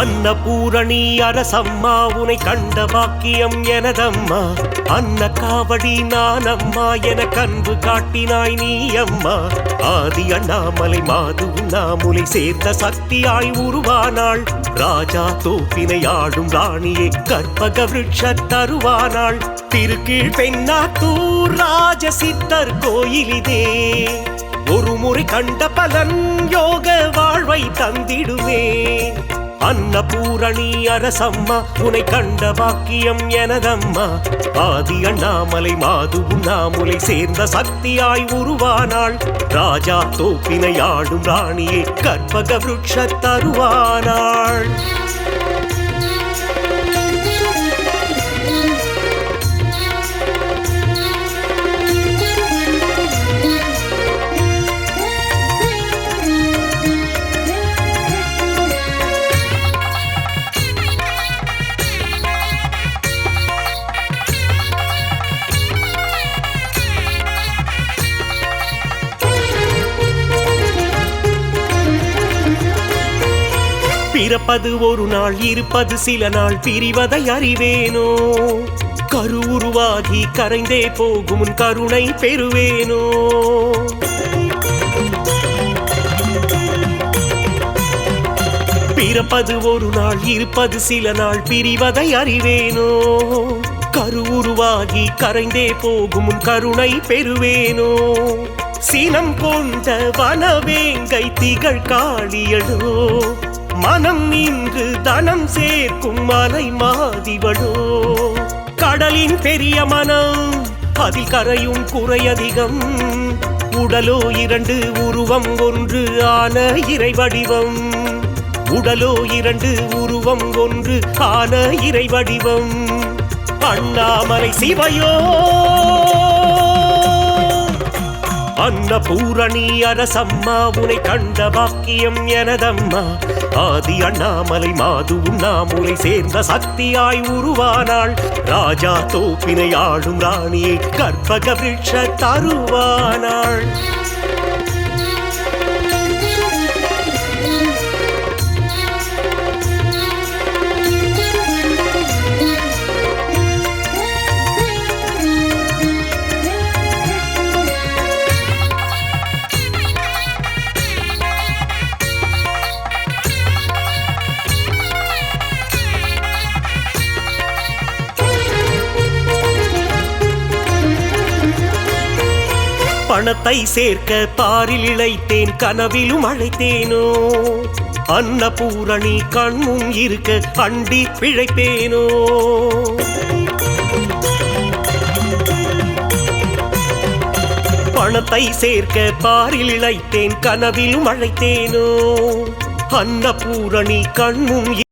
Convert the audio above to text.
அன்னபூரணி அரசம்மா உனை கண்ட பாக்கியம் எனதம்மா. அன்ன காவடி நான் அம்மா என கன்பு காட்டினாய் நீ அம்மா ஆதி அண்ணாமலை மாது நாமுலை சேர்த்த சக்தியாய் உருவானாள். ராஜா தோப்பினை ஆடும் ராணியை கற்பக விருட்ச தருவானாள். திருக்கீழ் பெண்ணாத்தூர் ராஜ சித்தர் கோயிலிதே. ஒரு முறை கண்ட பலன் யோக வாழ்வை தந்திடுவேன் அன்னபூரணி அரசம்மா உனை கண்ட பாக்கியம் எனதம்மா. ஆதி அண்ணாமலை மாது உண்ணாமுலை சேர்ந்த சக்தியாய் உருவானாள். ராஜா தோப்பினை ஆடும் ராணியே கற்பக விருட்ச தருவானாள். பிறப்பது ஒரு நாள் இருப்பது சில நாள் பிரிவதை அறிவேனோ? கரு உருவாகி கரைந்தே போகும் கருணை பெறுவேனோ? பிறப்பது ஒரு நாள் இருப்பது சில நாள் பிரிவதை அறிவேனோ? கரு உருவாகி கரைந்தே போகும் கருணை பெறுவேனோ? சினம் கொண்ட வனவேங்கை திகழ் காளியடோ? மனம் நின்று தனம் சேர்க்கும் மலை மாதிவளோ. கடலின் பெரிய மனம் அதில் கரையும் குறையதிகம். உடலோ இரண்டு உருவம் ஒன்று ஆன இறை வடிவம் உடலோ இரண்டு உருவம் ஒன்று ஆன இறை வடிவம் அண்ணாமலை சிவையோ! அன்னபூரணி அரசம்மா உனை கண்ட பாக்கியம் எனதம்மா. ஆதி அண்ணாமலை மாது உண்ணாமுலை சேர்ந்த சக்தியாய் உருவானாள். ராஜா தோப்பினை ஆளும் ராணியை கற்பக விருட்ச தருவானாள். பணத்தை சேர்க்க பாரில் இழைத்தேன் கனவிலும் அழைத்தேனோ? அன்னபூரணி கண்மும் இருக்க அண்டி பிழைப்பேனோ? பணத்தை சேர்க்க பாரில் இழைத்தேன் கனவிலும் அழைத்தேனோ? அன்னபூரணி கண்மும்